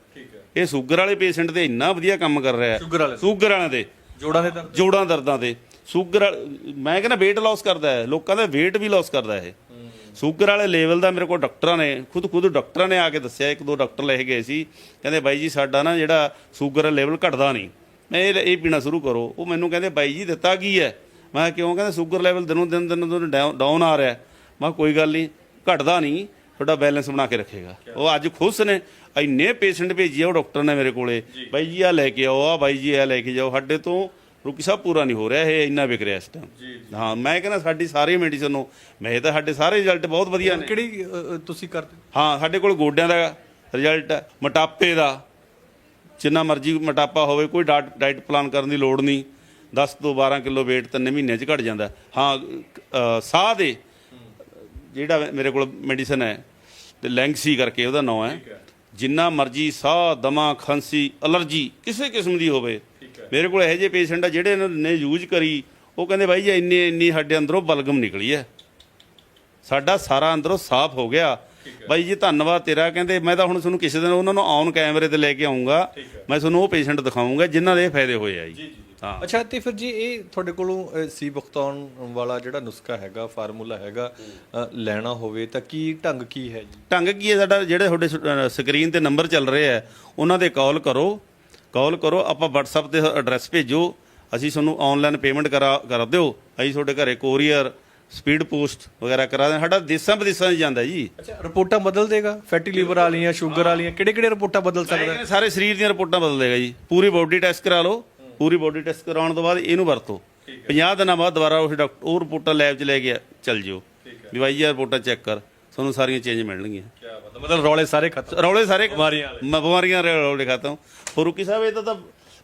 ਇਹ ਸ਼ੂਗਰ ਵਾਲੇ ਪੇਸ਼ੈਂਟ ਤੇ ਇੰਨਾ ਵਧੀਆ ਕੰਮ ਕਰ ਰਿਹਾ ਹੈ। ਸ਼ੂਗਰ ਵਾਲੇ ਸ਼ੂਗਰ ਵਾਲਿਆਂ ਦੇ। ਜੋੜਾਂ ਦੇ ਦਰਦ। ਜੋੜਾਂ ਦਰਦਾਂ ਦੇ। ਸ਼ੂਗਰ ਮੈਂ ਕਹਿੰਦਾ weight loss ਕਰਦਾ ਹੈ। ਲੋਕਾਂ ਦਾ weight ਵੀ loss ਕਰਦਾ ਹੈ। ਇਹ ਸ਼ੂਗਰ ਵਾਲੇ ਲੈਵਲ ਦਾ ਮੇਰੇ ਕੋਲ ਡਾਕਟਰਾਂ ਨੇ ਖੁਦ ਖੁਦ ਡਾਕਟਰਾਂ ਨੇ ਆ ਕੇ ਦੱਸਿਆ। ਇੱਕ ਦੋ ਡਾਕਟਰ ਲੈ ਕੇ ਗਏ ਸੀ। ਕਹਿੰਦੇ ਬਾਈ ਜੀ ਸਾਡਾ ਨਾ ਜਿਹੜਾ ਸ਼ੂਗਰ ਦਾ ਲੈਵਲ ਘਟਦਾ ਨਹੀਂ। ਮੈਂ ਇਹ ਇਹ ਪੀਣਾ ਸ਼ੁਰੂ ਕਰੋ। ਉਹ ਮੈਨੂੰ ਕਹਿੰਦੇ ਬਾਈ ਜੀ ਦਿੱਤਾ ਕੀ ਹੈ? ਮੈਂ ਕਿਹਾ ਕਿਉਂ? ਕਹਿੰਦੇ ਸ਼ੂਗਰ ਲੈਵਲ ਦਿਨੋਂ ਦਿਨ ਦਿਨੋਂ ਦਿਨ ਡਾਊਨ ਆ ਰਿਹਾ ਮੈਂ ਕੋਈ ਗੱਲ ਨਹੀਂ। ਘਟਦਾ ਨਹੀਂ। ਤੁਹਾਡਾ ਬੈਲੈਂਸ ਬਣਾ ਕੇ ਰੱਖੇਗਾ। ਉਹ ਅੱਜ ਖੁਸ਼ ਨੇ। ਇੰਨੇ ਪੇਸ਼ੈਂਟ ਭੇਜੇ ਉਹ ਡਾਕਟਰ ਨੇ ਮੇਰੇ ਕੋਲੇ। ਬਾਈ ਜੀ ਆ ਲੈ ਕੇ ਆਓ ਆ ਬਾਈ ਜੀ ਆ ਲੈ ਕੇ ਜਾਓ। ਸਾਡੇ ਤੋਂ ਰੁਕੀ ਸਾਹਿਬ ਪੂਰਾ ਨਹੀਂ ਹੋ ਰਿਹਾ ਇਹ ਇੰਨਾ ਵਿਕ ਰਿਹਾ ਇਸ ਟਾਈਮ ਹਾਂ ਮੈਂ ਕਹਿੰਦਾ ਸਾਡੀ ਸਾਰੀ ਮੈਡੀਸਨ ਨੂੰ ਮੈਂ ਤਾਂ ਸਾਡੇ ਸਾਰੇ ਰਿਜ਼ਲਟ ਬਹੁਤ ਵਧੀਆ ਨੇ। ਕਿਹੜੀ ਤੁਸੀਂ ਕਰਦੇ? ਹਾਂ ਸਾਡੇ ਕੋਲ ਗੋਡਿਆਂ ਦਾ ਰਿਜ਼ਲਟ ਹੈ ਮੋਟਾਪੇ ਦਾ। ਜਿੰਨਾ ਮਰਜ਼ੀ ਮੋਟਾਪਾ ਹੋਵੇ ਕੋਈ ਡਾਈਟ ਪਲਾਨ ਕਰਨ ਦੀ ਲੋੜ ਨਹੀਂ। 10 ਤੋਂ 12 ਕਿਲੋ weight ਤਿੰਨ ਮਹੀਨਿਆਂ 'ਚ ਘਟ ਜਾਂਦਾ। ਹਾਂ ਸਾਹ ਦੇ ਜਿਹੜਾ ਮੇਰੇ ਕੋਲ ਮੈਡੀਸਨ ਹੈ ਤੇ ਲੈਂਗਸੀ ਕਰਕੇ ਉਹਦਾ ਨਾਮ ਹੈ। ਜਿੰਨਾ ਮਰਜ਼ੀ ਸਾਹ ਦਮਾ ਖਾਂਸੀ ਅਲਰਜੀ ਕਿਸੇ ਕਿਸਮ ਦੀ ਹੋਵੇ। ਮੇਰੇ ਕੋਲ ਇਹੋ ਜਿਹੇ ਪੇਸ਼ੈਂਟ ਆ ਜਿਹੜੇ ਇਹਨਾਂ ਨੇ ਯੂਜ਼ ਕਰੀ। ਉਹ ਕਹਿੰਦੇ ਬਾਈ ਜੀ ਇੰਨੀ ਇੰਨੀ ਸਾਡੇ ਅੰਦਰੋਂ ਬਲਗਮ ਨਿਕਲੀ ਹੈ। ਸਾਡਾ ਸਾਰਾ ਅੰਦਰੋਂ ਸਾਫ਼ ਹੋ ਗਿਆ। ਬਾਈ ਜੀ ਧੰਨਵਾਦ ਤੇਰਾ। ਕਹਿੰਦੇ ਮੈਂ ਤਾਂ ਹੁਣ ਤੁਹਾਨੂੰ ਕਿਸੇ ਦਿਨ ਉਹਨਾਂ ਨੂੰ ਔਨ ਕੈਮਰੇ ਤੇ ਲੈ ਕੇ ਆਉਂਗਾ ਮੈਂ ਤੁਹਾਨੂੰ ਉਹ ਪੇਸ਼ੈਂਟ ਦਿਖਾਉਂਗਾ ਜਿਨ੍ਹਾਂ ਦੇ ਫਾਇਦੇ ਹੋਏ ਆ ਜੀ। ਅੱਛਾ ਤੇ ਫਿਰ ਜੀ ਇਹ ਤੁਹਾਡੇ ਕੋਲੋਂ ਸੀ ਬਖਤੌਣ ਵਾਲਾ ਜਿਹੜਾ ਨੁਸਖਾ ਹੈਗਾ ਫਾਰਮੂਲਾ ਹੈਗਾ ਲੈਣਾ ਹੋਵੇ ਤਾਂ ਕੀ ਢੰਗ ਕੀ ਹੈ ਜੀ? ਢੰਗ ਕੀ ਹੈ ਸਾਡਾ? ਜਿਹੜੇ ਤੁਹਾਡੇ ਸਕਰੀਨ ਤੇ ਨੰਬਰ ਚੱਲ ਰਹੇ ਆ ਉਹਨਾਂ ਦੇ ਕਾਲ ਕਰੋ। ਕਾਲ ਕਰੋ ਆਪਾਂ WhatsApp ਤੇ ਐਡਰੈਸ ਭੇਜੋ। ਅਸੀਂ ਤੁਹਾਨੂੰ ਆਨਲਾਈਨ ਪੇਮੈਂਟ ਕਰਾ ਕਰ ਦਿਓ। ਅਸੀਂ ਤੁਹਾਡੇ ਘਰੇ ਕੋਰੀਅਰ ਸਪੀਡ ਪੋਸਟ ਵਗੈਰਾ ਕਰਾ ਦੇ ਸਾਡਾ ਦੇਸਾਂ ਵਿਦੇਸਾਂ 'ਚ ਜਾਂਦਾ ਜੀ। ਅੱਛਾ ਰਿਪੋਰਟਾਂ ਬਦਲ ਦੇਗਾ? ਫੈਟੀ ਲੀਵਰ ਵਾਲੀਆਂ ਸ਼ੂਗਰ ਵਾਲੀਆਂ ਕਿਹੜੇ ਕਿਹੜੇ ਰਿਪੋਰਟਾਂ ਬਦਲ ਸਕਦਾ? ਹੈ? ਸਾਰੇ ਸਰੀਰ ਦੀਆਂ ਰਿਪੋਰਟਾਂ ਬਦਲ ਦੇਗਾ ਜੀ। ਪੂਰੀ ਬੋਡੀ ਟੈਸਟ ਕਰਾ ਲਓ। ਪੂਰੀ ਬੋਡੀ ਟੈਸਟ ਕਰਾਉਣ ਤੋਂ ਬਾਅਦ ਇਹਨੂੰ ਵਰਤੋ। 50 ਦਿਨਾਂ ਬਾਅਦ ਦੁਬਾਰਾ ਉਸ ਡਾਕਟਰ ਉਹ ਰਿਪੋਰਟਾਂ ਲੈਬ 'ਚ ਲੈ ਕੇ ਚੱਲ ਜਿਓ। ਵੀ ਬਾਈ ਜੀ ਰਿਪੋਰਟਾਂ ਚੈੱਕ ਕਰ ਤੁਹਾਨੂੰ ਸਾਰੀਆਂ ਚੇਂਜ ਮਿਲਣਗੀਆਂ। ਮਤਲਬ ਰੌਲੇ ਸਾਰੇ ਖਤਮ ਰੌਲੇ ਸਾਰੇ ਬਿਮਾਰੀਆਂ ਬਿਮਾਰੀਆਂ ਰੌਲੇ ਖਤਮ। ਫਰੂਕੀ ਸਾਹਿਬ ਇਹ ਤਾਂ ਤਾਂ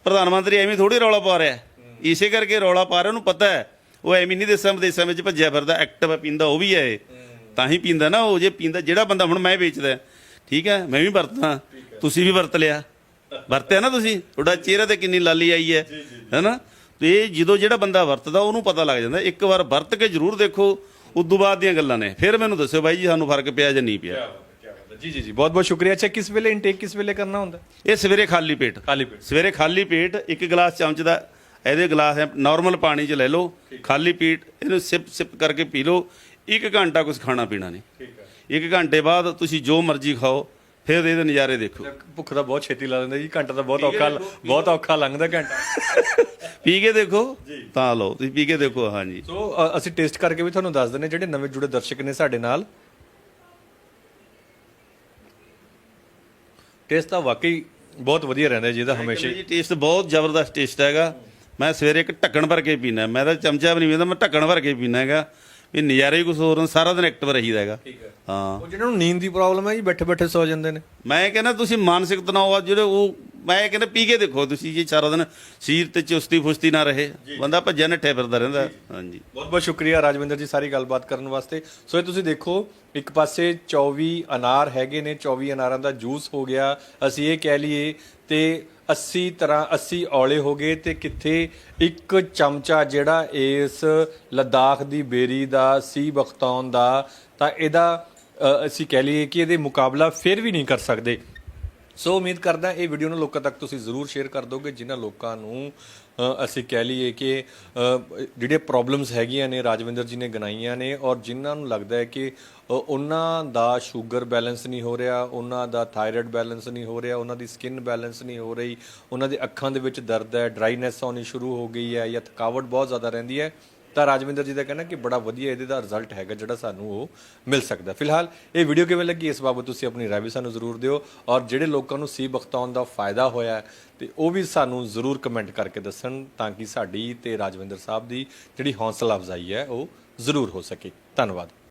ਪ੍ਰਧਾਨ ਮੰਤਰੀ ਐਵੇਂ ਥੋੜੀ ਰੌਲਾ ਪਾ ਰਿਹਾ। ਇਸੇ ਕਰਕੇ ਰੌਲਾ ਪਾ ਰਿਹਾ ਉਹਨੂੰ ਪਤਾ ਹੈ। ਉਹ ਐਵੇਂ ਨਹੀਂ ਦੇਸਾਂ ਵਿਦੇਸਾਂ ਵਿੱਚ ਭੱਜਿਆ ਫਿਰਦਾ ਐਕਟਿਵ ਪੀਂਦਾ ਉਹ ਵੀ ਹੈ। ਤਾਂ ਹੀ ਪੀਂਦਾ ਨਾ ਉਹ ਜੇ ਪੀਂਦਾ ਜਿਹੜਾ ਬੰਦਾ ਹੁਣ ਮੈਂ ਵੇਚਦਾ ਠੀਕ ਹੈ ਮੈਂ ਵੀ ਵਰਤਦਾ। ਤੁਸੀਂ ਵੀ ਵਰਤ ਲਿਆ। ਵਰਤਿਆ ਨਾ ਤੁਸੀਂ? ਤੁਹਾਡਾ ਚਿਹਰੇ ਤੇ ਕਿੰਨੀ ਲਾਲੀ ਆਈ ਹੈ। ਹੈਨਾ? ਤੇ ਇਹ ਜਦੋਂ ਜਿਹੜਾ ਬੰਦਾ ਵਰਤਦਾ ਉਹਨੂੰ ਪਤਾ ਲੱਗ ਜਾਂਦਾ। ਇੱਕ ਵਾਰ ਵਰਤ ਕੇ ਜ਼ਰੂਰ ਦੇਖੋ ਉਦੋਂ ਬਾਅਦ ਦੀਆਂ ਗੱਲਾਂ ਨੇ। ਫਿਰ ਮੈਨੂੰ ਦੱਸਿਓ ਬਾਈ ਜੀ ਸਾਨੂੰ ਫ਼ਰਕ ਪਿਆ ਜਾਂ ਨਹੀਂ ਪਿਆ? ਜੀ ਜੀ ਜੀ। ਬਹੁਤ ਬਹੁਤ ਸ਼ੁਕਰੀਆ। ਅੱਛਾ ਕਿਸ ਵੇਲੇ ਇਨਟੇਕ ਕਿਸ ਵੇਲੇ ਕਰਨਾ ਹੁੰਦਾ? ਇਹ ਸਵੇਰੇ ਖਾਲੀ ਪੇਟ। ਖਾਲੀ ਪੇਟ। ਸਵੇਰੇ ਖਾਲੀ ਪੇਟ ਇੱਕ ਗਲਾਸ ਚਮਚ ਦਾ ਇਹਦੇ ਗਲਾਸ ਹੈ ਨਾਰਮਲ ਪਾਣੀ 'ਚ ਲੈ ਲਓ। ਖਾਲੀ ਪੇਟ ਇਹਨੂੰ ਸਿਪ ਸਿਪ ਕਰਕੇ ਪੀ ਲਓ। ਇੱਕ ਘੰਟਾ ਕੁਝ ਖਾਣਾ ਪੀਣਾ ਨਹੀਂ। ਇੱਕ ਘੰਟੇ ਬਾਅਦ ਤੁਸੀਂ ਜੋ ਮਰਜ਼ੀ ਖਾਓ ਫਿਰ ਇਹਦੇ ਨਜ਼ਾਰੇ ਦੇਖੋ। ਭੁੱਖ ਦਾ ਬਹੁਤ ਛੇਤੀ ਲਾ ਦਿੰਦਾ ਜੀ ਘੰਟਾ ਤਾਂ ਬਹੁਤ ਔਖਾ ਬਹੁਤ ਔਖਾ ਲੰਘਦਾ ਘੰਟਾ। ਪੀ ਕੇ ਦੇਖੋ ਤਾਂ ਲਓ ਤੁਸੀਂ ਪੀ ਕੇ ਦੇਖੋ ਹਾਂਜੀ। ਸੋ ਅਸੀਂ ਟੇਸਟ ਕਰਕੇ ਵੀ ਤੁਹਾਨੂੰ ਦੱਸ ਦਿੰਦੇ ਜਿਹੜੇ ਨਵੇਂ ਜੁੜੇ ਦਰਸ਼ਕ ਨੇ ਸਾਡੇ ਨਾਲ। ਟੇਸਟ ਤਾਂ ਵਾਕਈ ਬਹੁਤ ਵਧੀਆ ਰਹਿੰਦਾ ਜੀ ਇਹਦਾ ਹਮੇਸ਼ਾ। ਜੀ ਟੇਸਟ ਬਹੁਤ ਜ਼ਬਰਦਸਤ ਟੇਸਟ ਹੈਗਾ। ਮੈਂ ਸਵੇਰੇ ਇੱਕ ਢੱਕਣ ਭਰ ਕੇ ਪੀਣਾ ਮੈਂ ਤਾਂ ਚਮਚਾ ਵੀ ਨਹੀਂ ਪੀਂਦਾ ਮੈਂ ਢੱਕਣ ਭਰ ਕੇ ਪੀਣਾ ਹੈਗਾ। ਇਹ ਨਜ਼ਾਰੇ ਹੀ ਕੁਝ ਹੋਰ ਨੇ ਸਾਰਾ ਦਿਨ ਐਕਟਿਵ ਰਹੀਦਾ ਹੈਗਾ। ਹਾਂ। ਉਹ ਜਿਹਨਾਂ ਨੂੰ ਨੀਂਦ ਦੀ ਪ੍ਰੋਬਲਮ ਹੈ ਜੀ ਬੈਠੇ ਬੈਠੇ ਸੌ ਜਾਂਦੇ ਨੇ। ਮੈਂ ਕਹਿੰਦਾ ਤੁਸੀਂ ਮਾਨਸਿਕ ਤਣਾਅ ਆ ਜਿਹੜੇ ਉਹ ਮੈਂ ਇਹ ਕਹਿੰਦਾ ਪੀ ਕੇ ਦੇਖੋ ਤੁਸੀਂ ਜੀ ਸਾਰਾ ਦਿਨ ਸਰੀਰ ਤੇ ਚੁਸਤੀ ਫੁਸਤੀ ਨਾ ਰਹੇ। ਬੰਦਾ ਭੱਜਿਆ ਨੱਠਿਆ ਫਿਰਦਾ ਰਹਿੰਦਾ। ਹਾਂਜੀ। ਬਹੁਤ ਬਹੁਤ ਸ਼ੁਕਰੀਆ ਰਾਜਵਿੰਦਰ ਜੀ ਸਾਰੀ ਗੱਲਬਾਤ ਕਰਨ ਵਾਸਤੇ। ਸੋ ਇਹ ਤੁਸੀਂ ਦੇਖੋ ਇੱਕ ਪਾਸੇ 24 ਅਨਾਰ ਹੈਗੇ ਨੇ 24 ਅਨਾਰਾਂ ਦਾ ਜੂਸ ਹੋ ਗਿਆ। ਅਸੀਂ ਇਹ ਕਹਿ ਲਈਏ ਤੇ 80 ਤਰ੍ਹਾਂ 80 ਔਲੇ ਹੋ ਗਏ ਤੇ ਕਿੱਥੇ ਇੱਕ ਚਮਚਾ ਜਿਹੜਾ ਇਸ ਲਦਾਖ ਦੀ ਬੇਰੀ ਦਾ ਸੀ ਬਖਤੌਨ ਦਾ ਤਾਂ ਇਹਦਾ ਅਸੀਂ ਕਹਿ ਲਈਏ ਕਿ ਇਹਦੇ ਮੁਕਾਬਲਾ ਫਿਰ ਵੀ ਨਹੀਂ ਕਰ ਸਕਦੇ। ਸੋ ਉਮੀਦ ਕਰਦਾ ਇਹ ਵੀਡੀਓ ਨੂੰ ਲੋਕਾਂ ਤੱਕ ਤੁਸੀਂ ਜ਼ਰੂਰ ਸ਼ੇਅਰ ਕਰ ਦੋਗੇ ਜਿਨ੍ਹਾਂ ਲੋਕਾਂ ਨੂੰ ਅਸੀਂ ਕਹਿ ਲਈਏ ਕਿ ਅ, ਜਿਹੜੇ ਪ੍ਰੋਬਲਮਸ ਹੈਗੀਆਂ ਨੇ ਰਾਜਵਿੰਦਰ ਜੀ ਨੇ ਗਨਾਈਆਂ ਨੇ ਔਰ ਜਿਨ੍ਹਾਂ ਨੂੰ ਲੱਗਦਾ ਹੈ ਕਿ ਉਹਨਾਂ ਦਾ ਸ਼ੂਗਰ ਬੈਲੈਂਸ ਨਹੀਂ ਹੋ ਰਿਹਾ ਉਹਨਾਂ ਦਾ ਥਾਇਰਾਇਡ ਬੈਲੈਂਸ ਨਹੀਂ ਹੋ ਰਿਹਾ ਉਹਨਾਂ ਦੀ ਸਕਿਨ ਬੈਲੈਂਸ ਨਹੀਂ ਹੋ ਰਹੀ ਉਹਨਾਂ ਦੇ ਅੱਖਾਂ ਦੇ ਵਿੱਚ ਦਰਦ ਹੈ ਡਰਾਈਨੈਸ ਆਉਣੀ ਸ਼ੁਰੂ ਹੋ ਗਈ ਹੈ ਜਾਂ ਥਕਾਵਟ ਬਹੁਤ ਜ਼ਿਆਦਾ ਰਹਿੰਦੀ ਹੈ ਤਾਂ ਰਾਜਵਿੰਦਰ ਜੀ ਦਾ ਕਹਿਣਾ ਕਿ ਬੜਾ ਵਧੀਆ ਇਹਦੇ ਦਾ ਰਿਜ਼ਲਟ ਹੈਗਾ ਜਿਹੜਾ ਸਾਨੂੰ ਉਹ ਮਿਲ ਸਕਦਾ। ਫਿਲਹਾਲ ਇਹ ਵੀਡੀਓ ਕਿਵੇਂ ਲੱਗੀ? ਇਸ ਬਾਬਤ ਤੁਸੀਂ ਆਪਣੀ ਰਾਏ ਵੀ ਸਾਨੂੰ ਜ਼ਰੂਰ ਦਿਓ ਔਰ ਜਿਹੜੇ ਲੋਕਾਂ ਨੂੰ ਸੀ ਬਖਤਾਉਣ ਦਾ ਫਾਇਦਾ ਹੋਇਆ ਹੈ, ਤੇ ਉਹ ਵੀ ਸਾਨੂੰ ਜ਼ਰੂਰ ਕਮੈਂਟ ਕਰਕੇ ਦੱਸਣ ਤਾਂ ਕਿ ਸਾਡੀ ਤੇ ਰਾਜਵਿੰਦਰ ਸਾਹਿਬ ਦੀ ਜਿਹੜੀ ਹੌਸਲਾ ਅਫਜ਼ਾਈ ਹੈ ਉਹ ਜ਼ਰੂਰ ਹੋ ਸਕੇ। ਧੰਨਵਾਦ।